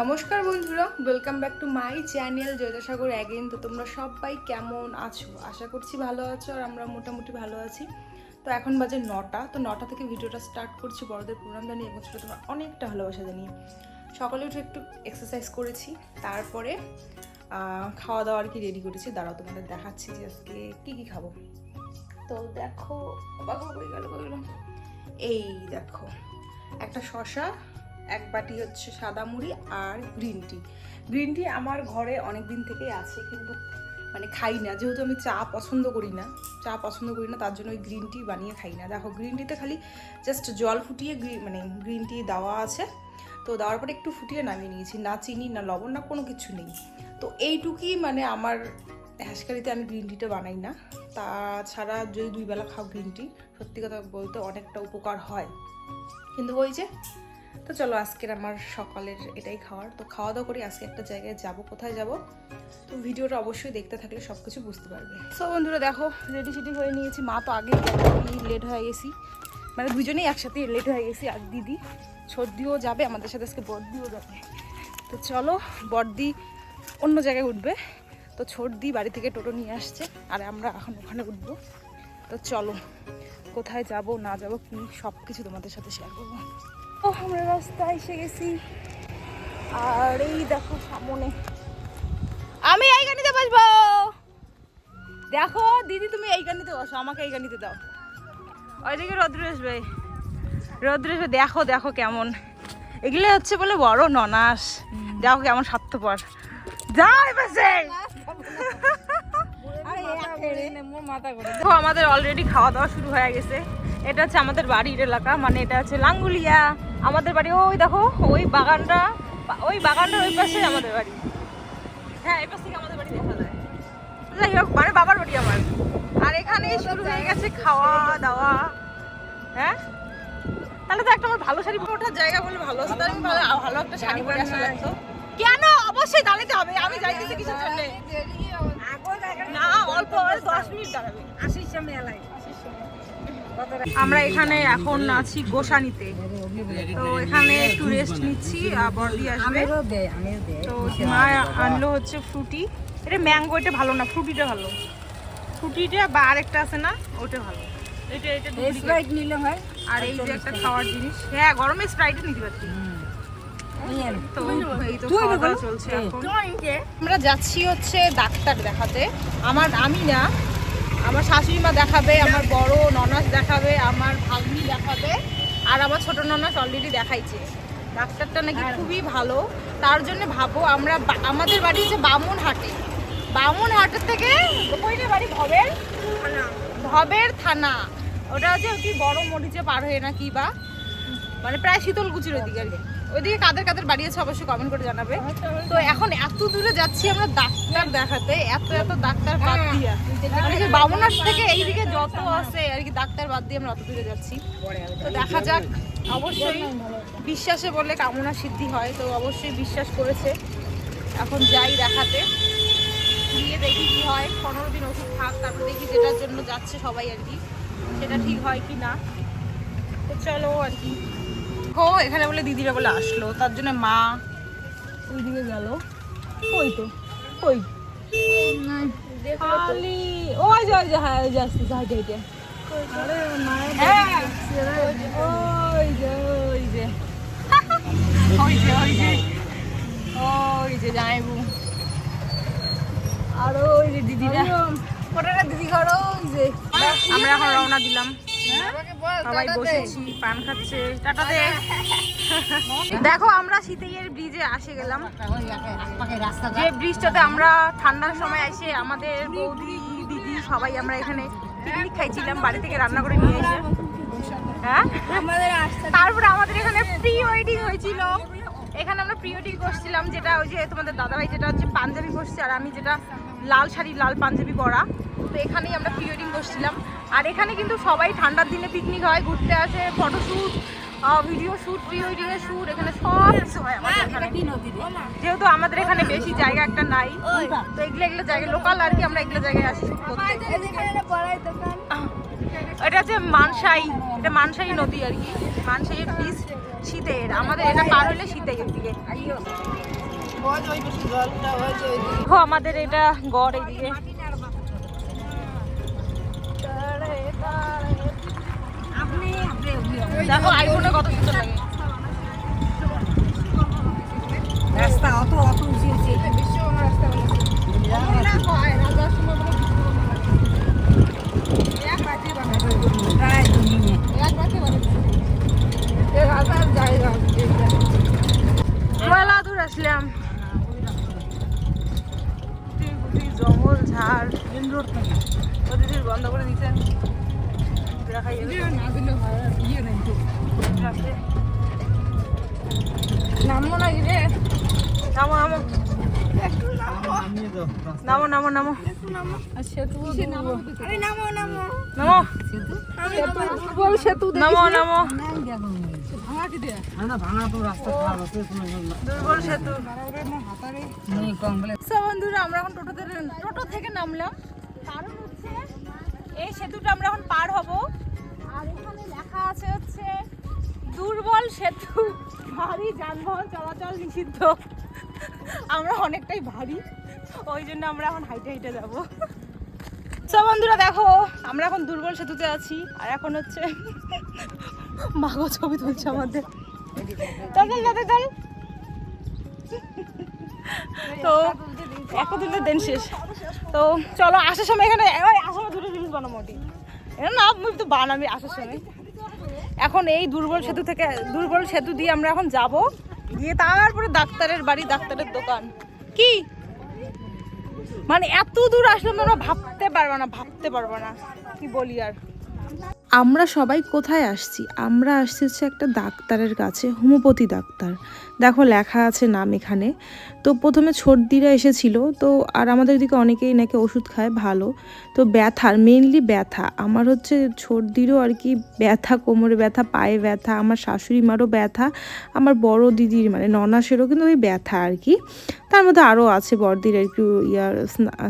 নমস্কার বন্ধুরা welcome back to my channel জয়দাসাগর again তো তোমরা সবাই কেমন আছো? আশা করছি ভালো আছো আর আমরা মোটামুটি ভালো আছি। তো এখন বাজে নটা, তো নটা থেকে ভিডিওটা স্টার্ট করছি বড়দের প্রোগ্রাম জানিয়ে এবং সেটা তোমরা অনেকটা ভালোবাসা জানিয়ে। সকালে উঠে একটু এক্সারসাইজ করেছি, তারপরে খাওয়া দাওয়া আর কি রেডি করেছি। দাঁড়াও, তোমাদের দেখাচ্ছি যে আজকে কী কী খাব। তো দেখো, অবাক হয়ে গেল? এই দেখো, একটা শশা এক বাটি হচ্ছে সাদা মুড়ি আর গ্রিন টি। গ্রিন টি আমার ঘরে অনেক দিন থেকেই আছে কিন্তু মানে খাই না। যেহেতু আমি চা পছন্দ করি না, চা পছন্দ করি না, তার জন্য ওই গ্রিন টি বানিয়ে খাই না। দেখো, গ্রিন টিতে খালি জাস্ট জল ফুটিয়ে মানে গ্রিন টি দেওয়া আছে। তো দেওয়ার পরে একটু ফুটিয়ে নামিয়ে নিয়েছি। না চিনি, না লবণ, না কোনো কিছু নেই। তো এইটুকুই মানে আমার হ্যাসকারিতে আমি গ্রিন টিটা বানাই না। তাছাড়া যদি দুই বেলা খাও গ্রিন টি, সত্যি কথা বলতে অনেকটা উপকার হয়। কিন্তু ওই যে তো চলো আজকের আমার সকালের এটাই খাওয়ার। তো খাওয়া দাওয়া করি, আজকে একটা জায়গায় যাব, কোথায় যাব? তো ভিডিওটা অবশ্যই দেখতে থাকলে সব কিছু বুঝতে পারবে। সো বন্ধুরা দেখো রেডি সেডি হয়ে নিয়েছি। মা তো আগেই লেট হয়ে গেছি। মানে দুজনেই একসাথে লেট হয়ে গেছি, আর দিদি সর্দিও যাবে, আমাদের সাথে আজকে বর্দিও যাবে। তো চলো, বর্দি অন্য জায়গায় উঠবে। তো ছোটদি বাড়ি থেকে টোটো নিয়ে আসছে, আর আমরা এখন ওখানে উঠবো। তো চলো, কোথায় যাব, না যাব, কি সব কিছু তোমাদের সাথে শেয়ার করব। ও আমরা রাস্তায় এসে গেছি। আর এই দেখো সামনে। আমি এই গাড়িতে বসবো। দেখো দিদি তুমি এই গাড়িতে বসো আমাকে এই গাড়িতে দাও। ওইদিকে রদ্রেশ ভাই। রদ্রেশ ভাই দেখো দেখো কেমন। এগুলো হচ্ছে বলে বড় ননাস দেখো কেমন স্বার্থপর। যাই পাশে দেখো আমাদের অলরেডি খাওয়া দাওয়া শুরু হয়ে গেছে। এটা হচ্ছে আমাদের বাড়ির এলাকা মানে এটা হচ্ছে লাঙ্গুলিয়া। আমাদের বাড়ি ওই দেখো ওই বাগানটা ওই বাগানটার ওই পাশে আমাদের বাড়ি। হ্যাঁ এই পাশ থেকে আমাদের বাড়ি দেখা যায়। যাই হোক মানে বাবার বাড়ি আমার। আর এখানে শুরু হয়ে গেছে খাওয়া দাওয়া। হ্যাঁ? তাহলে তো একটা আমার ভালো শাড়ি পরে ওঠার জায়গা বলে ভালো। আছে তাহলে ভালো একটা শাড়ি পরে আসা লাগতো কেন? অবশ্যই দাঁড়াতে হবে। আমি যাইতেছি কিসের জন্য। না অল্প দশ মিনিট দাঁড়াবে। আমরা এখানে এখন আছি গোসানিতে। তো এখানে একটু রেস্ট নিচ্ছি বর্দি আসবে। তো মা আনলো হচ্ছে ফ্রুটি। এটা ম্যাঙ্গো এটা ভালো না ফ্রুটিটা ভালো। ফ্রুটিটা বা আরেকটা আছে না ওটা ভালো। এটা এটা। নিলে হয়। আর এই যে একটা খাওয়ার জিনিস। হ্যাঁ গরমে স্প্রাইটও নিতে পারছি আমরা যাচ্ছি হচ্ছে ডাক্তার দেখাতে। আমার আমি না আমার শাশুড়ি মা দেখাবে আমার বড় ননাস দেখাবে আমার ভাগ্নি দেখাবে আর আমার ছোট ননাস অলরেডি দেখাইছে। ডাক্তারটা নাকি খুবই ভালো। তার জন্য ভাবো আমরা আমাদের বাড়ি হচ্ছে বামুন হাটে বামুন হাটের থেকে কইরে বাড়ি ভবের ভবের থানা। ওটা হচ্ছে কি বড় মরিচে পার হয়ে না কি বা? মানে প্রায় শীতলকুচির ওইদিকে আর কি। ওইদিকে কাদের কাদের বাড়ি আছে অবশ্যই কমেন্ট করে জানাবে। তো এখন এত দূরে যাচ্ছি আমরা ডাক্তার দেখাতে এত এত ডাক্তার বাদ দিয়া। মানে বামুনার থেকে এইদিকে যত আছে আর কি ডাক্তার বাদ দিয়ে আমরা অত দূরে যাচ্ছি। তো দেখা যাক অবশ্যই বিশ্বাসে বলে কামনা সিদ্ধি হয় তো অবশ্যই বিশ্বাস করেছে। এখন যাই দেখাতে। গিয়ে দেখি কি হয় পনেরো দিন ওষুধ থাক তারপর দেখি যেটার জন্য যাচ্ছে সবাই আর কি সেটা ঠিক হয় কি না। তো চলো আর কি। ও এখানে বলে দিদিরা বলে আসলো তার জন্য মা ওইদিকে গেল। ওই তো ওই। ওই যে ওই যে হ্যাঁ ওই যে আসতেছে হাইটে হাইটে হ্যাঁ। ওই যে ওই যে ওই যে। ওই যে ওই যে। জামাইবু আর ওই যে দিদিরা। ওটা দিদি ঘর ওই যে। আমরা এখন রওনা দিলাম। সবাই বসেছি পান খাচ্ছে। টাটা দে। দেখো আমরা শীতের ব্রিজে আসে গেলাম। যে ব্রিজটাতে আমরা ঠান্ডার সময় এসে আমাদের বৌদি দিদি সবাই আমরা এখানে পিকনিক খাইছিলাম বাড়ি থেকে রান্না করে নিয়ে এসে। হ্যাঁ? তারপরে আমাদের এখানে প্রি ওয়েডিং হয়েছিল। এখানে আমরা প্রি ওয়েডিং করছিলাম যেটা ওই যে তোমাদের দাদাভাই যেটা হচ্ছে পাঞ্জাবি করছে আর আমি যেটা লাল শাড়ি লাল পাঞ্জাবি পরা। তো এখানেই আমরা প্রি ওয়েডিং করছিলাম আর এখানে কিন্তু সবাই ঠান্ডার দিনে পিকনিক হয় ঘুরতে আসে photoshoot video shoot pre wedding এর শ্যুট এখানে সব কিছু হয় আমাদের এখানে। যেহেতু আমাদের এখানে বেশি জায়গা একটা নাই তো এগুলো এগুলো জায়গা লোকাল আর কি আমরা এগুলো জায়গায় আসি করতে। এটা হচ্ছে মানসাই এটা মানসাই নদী আর কি। মানসাইয়ের ব্রিজ শীতের আমাদের এটা পার হলে শীতের দিকে। আমাদের এটা গড় এদিকে। দেখো আইফোনে কত সুন্দর লাগে। রাস্তা অত অত উঁচু উঁচু প্রায় দুনিয়ে। মেলা দূর আসলাম জঙ্গল ঝাড় ওদিকে বন্ধ করে দিচ্ছেন। দেখাই নামবো না রে? নামো নামো। নামো। নামো নামো আরে নামো নামো নামো। সেতু? নামো। নামো সো বন্ধুরা আমরা এখন টোটো থেকে টোটো থেকে নামলাম। কারণ এই সেতুটা আমরা এখন পার হব। আর এখানে লেখা আছে হচ্ছে, দুর্বল সেতু, ভারী যানবাহন চলাচল নিষিদ্ধ। আমরা অনেকটাই ভারী, ওই জন্য আমরা এখন হাইটে হাইটে যাব। সো বন্ধুরা দেখো, আমরা এখন দুর্বল সেতুতে আছি, আর এখন হচ্ছে মাগো ছবি তুলছে আমাদের। চল চল যাতে চল তো দুটো দিন শেষ। তো, চলো, আসার সময় এখানে আসার সময় দুটো জিনিস বানাবো মোটি এটা না, আমি তো বানাবি আসার সময়। এখন এই দুর্বল সেতু থেকে, দুর্বল সেতু দিয়ে আমরা এখন যাব। গিয়ে তারপরে ডাক্তারের বাড়ি, ডাক্তারের দোকান। কি? মানে এত দূর আসলাম তোমরা ভাবতে পারব না, ভাবতে পারব না। কি বলি আর? আমরা সবাই কোথায় আসছি? আমরা আসছি হচ্ছে একটা ডাক্তারের কাছে, হোমিওপ্যাথি ডাক্তার। দেখো লেখা আছে নাম এখানে। তো প্রথমে সর্দিরা এসেছিল, তো আর আমাদের দিকে অনেকেই নাকি ওষুধ খায়, ভালো। তো ব্যথার মেনলি ব্যথা। আমার হচ্ছে সর্দিরও আর কি ব্যথা, কোমরে ব্যথা, পায়ে ব্যথা, আমার শাশুড়ি মারও ব্যথা, আমার বড় দিদির মানে ননাসেরও কিন্তু ওই ব্যথা আর কি। তার মধ্যে আরও আছে বড়দির আর একটু ইয়ার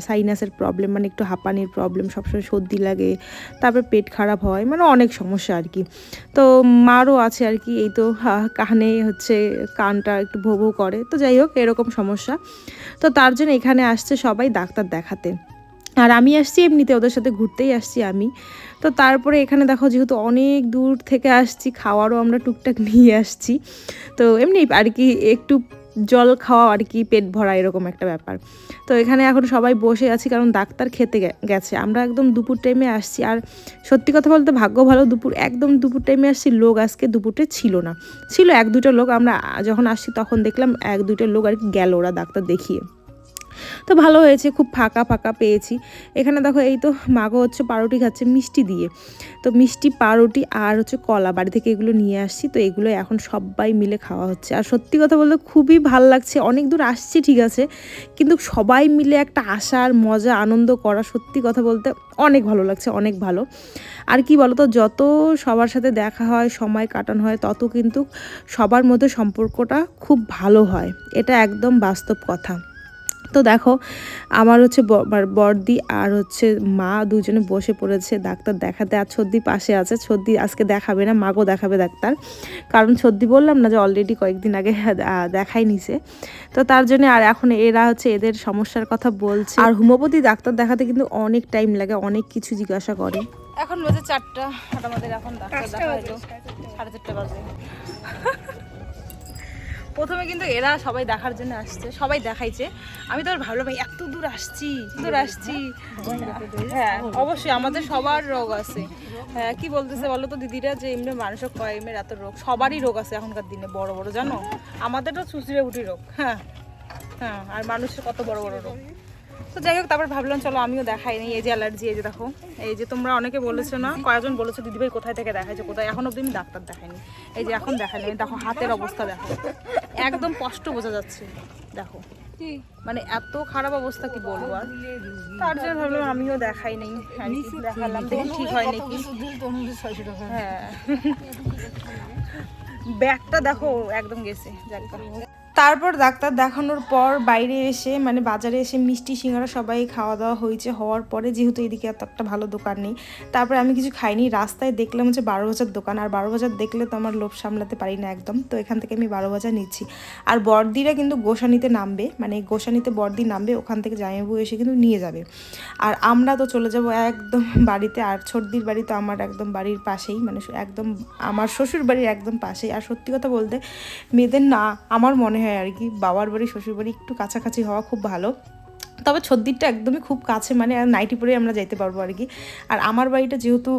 সাইনাসের প্রবলেম মানে একটু হাঁপানির প্রবলেম সবসময় সর্দি লাগে, তারপর পেট খারাপ হয়। মানে অনেক সমস্যা আর কি। তো মারও আছে আর কি, এই তো কানে হচ্ছে কানটা একটু ভো ভো করে। তো যাই হোক, এরকম সমস্যা। তো তার জন্য এখানে আসছে সবাই ডাক্তার দেখাতে। আর আমি আসছি এমনিতে, ওদের সাথে ঘুরতেই আসছি আমি। তো তারপরে এখানে দেখো, যেহেতু অনেক দূর থেকে আসছি, খাওয়ারও আমরা টুকটাক নিয়ে আসছি। তো এমনি আর কি, একটু জল খাওয়া আর কি পেট ভরা এরকম একটা ব্যাপার। তো এখানে এখন সবাই বসে আছি কারণ ডাক্তার খেতে গেছে। আমরা একদম দুপুর টাইমে আসছি আর সত্যি কথা বলতে ভাগ্য ভালো দুপুর, একদম দুপুর টাইমে আসছি লোক আজকে দুপুরটে ছিল না। ছিল এক দুটো লোক, আমরা যখন আসছি তখন দেখলাম এক দুটো লোক আর কি গেল ওরা ডাক্তার দেখিয়ে। তো ভালো হয়েছে, খুব ফাঁকা ফাঁকা পেয়েছি। এখানে দেখো এই তো মাগো হচ্ছে পাউরুটি খাচ্ছে মিষ্টি দিয়ে। তো মিষ্টি, পাউরুটি আর হচ্ছে কলা, বাড়ি থেকে এগুলো নিয়ে আসছি। তো এগুলো এখন সবাই মিলে খাওয়া হচ্ছে। আর সত্যি কথা বলতে খুবই ভালো লাগছে। অনেক দূর আসছি, ঠিক আছে। কিন্তু সবাই মিলে একটা আসার মজা, আনন্দ করা সত্যি কথা বলতে অনেক ভালো লাগছে, অনেক ভালো। আর কি বলতো, যত সবার সাথে দেখা হয়, সময় কাটানো হয়, তত কিন্তু সবার মধ্যে সম্পর্কটা খুব ভালো হয়। এটা একদম বাস্তব কথা। তো দেখো আমার হচ্ছে ব- আমার আর হচ্ছে মা দুজনে বসে পড়েছে। ডাক্তার দেখাতে আর সর্দি পাশে আছে। সর্দি আজকে দেখাবে না মাগো দেখাবে ডাক্তার। কারণ সর্দি বললাম না যে অলরেডি কয়েকদিন আগে আহ, দেখাই নিছে। তো তার জন্য আর এখন এরা হচ্ছে এদের সমস্যার কথা বলছে। আর হোমিওপ্যাথি ডাক্তার দেখাতে কিন্তু অনেক টাইম লাগে অনেক কিছু জিজ্ঞাসা করে। এখন বাজে চারটা। আর আমাদের এখন ডাক্তার দেখা হলো সাড়ে চারটা বাজে। প্রথমে কিন্তু এরা সবাই দেখার জন্য আসছে, সবাই দেখাইছে। আমি তো আর ভাবলাম ভাই এত দূর আসছি দূর আসছি। হ্যাঁ অবশ্যই আমাদের সবার রোগ আছে। হ্যাঁ কি বলতেছে বলো তো দিদিরা যে এমনি মানুষের কয়েমের এত রোগ? সবারই রোগ আছে এখনকার দিনে, বড় বড়, জানো? আমাদেরও সুচিরে উঠি রোগ হ্যাঁ। হ্যাঁ আর মানুষের কত বড় বড় রোগ? তো যাই হোক তারপর ভাবলাম চলো আমিও দেখাই নি। এই যে অ্যালার্জি এই যে দেখো এই যে তোমরা অনেকে বলেছ না কয়েকজন বলেছ দিদিভাই কোথায় থেকে দেখাইছো? কোথায়? এখন অব্দি আমি ডাক্তার দেখাইনি। এই যে এখন দেখাইনি। দেখো হাতের অবস্থা দেখো। একদম কষ্ট বোঝা যাচ্ছে। দেখো। মানে এত খারাপ অবস্থা কি বলব আর? তার জন্য ভাবলাম আমিও দেখাই নেই দেখালাম দেখি ঠিক হয় নাকি। হ্যাঁ। ব্যাগটা দেখো একদম গেছে। যাক। তারপর ডাক্তার দেখানোর পর বাইরে এসে মানে বাজারে এসে মিষ্টি সিঙ্গারা সবাই খাওয়া দাওয়া হয়েছে, হওয়ার পরে যেহেতু এদিকে এত একটা ভালো দোকান নেই, তারপরে আমি কিছু খাইনি। রাস্তায় দেখলাম হচ্ছে বারো বাজার দোকান, আর বারো বাজার দেখলে তো আমার লোভ সামলাতে পারি না একদম। তো এখান থেকে আমি বারো বাজার নিচ্ছি। আর বর্দিরা কিন্তু গোসানিতে নামবে মানে গোসানিতে বর্দি নামবে, ওখান থেকে জামাইবু এসে কিন্তু নিয়ে যাবে। আর আমরা তো চলে যাব একদম বাড়িতে, আর ছর্দির বাড়ি তো আমার একদম বাড়ির পাশেই মানে একদম আমার শ্বশুর বাড়ির একদম পাশেই। আর সত্যি কথা বলতে, মেয়েদের না, আমার মনে হয় আর কি। বাবার বাড়ি, শ্বশুর বাড়ি একটু কাছাকাছি হওয়া খুব ভালো। তবে ছদ্দিরটা একদমই খুব কাছে মানে নাইটি পরে আমরা যাইতে পারব আর কি। আর আমার বাড়িটা যেহেতু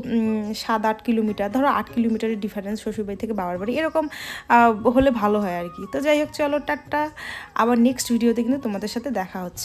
সাত আট কিলোমিটার, ধরো আট কিলোমিটারের ডিফারেন্স শ্বশুরবাড়ি থেকে বাবার বাড়ি, এরকম হলে ভালো হয় আর কি। তো যাই হোক, চলো, টাটা। আবার নেক্সট ভিডিওতে কিন্তু তোমাদের সাথে দেখা হচ্ছে।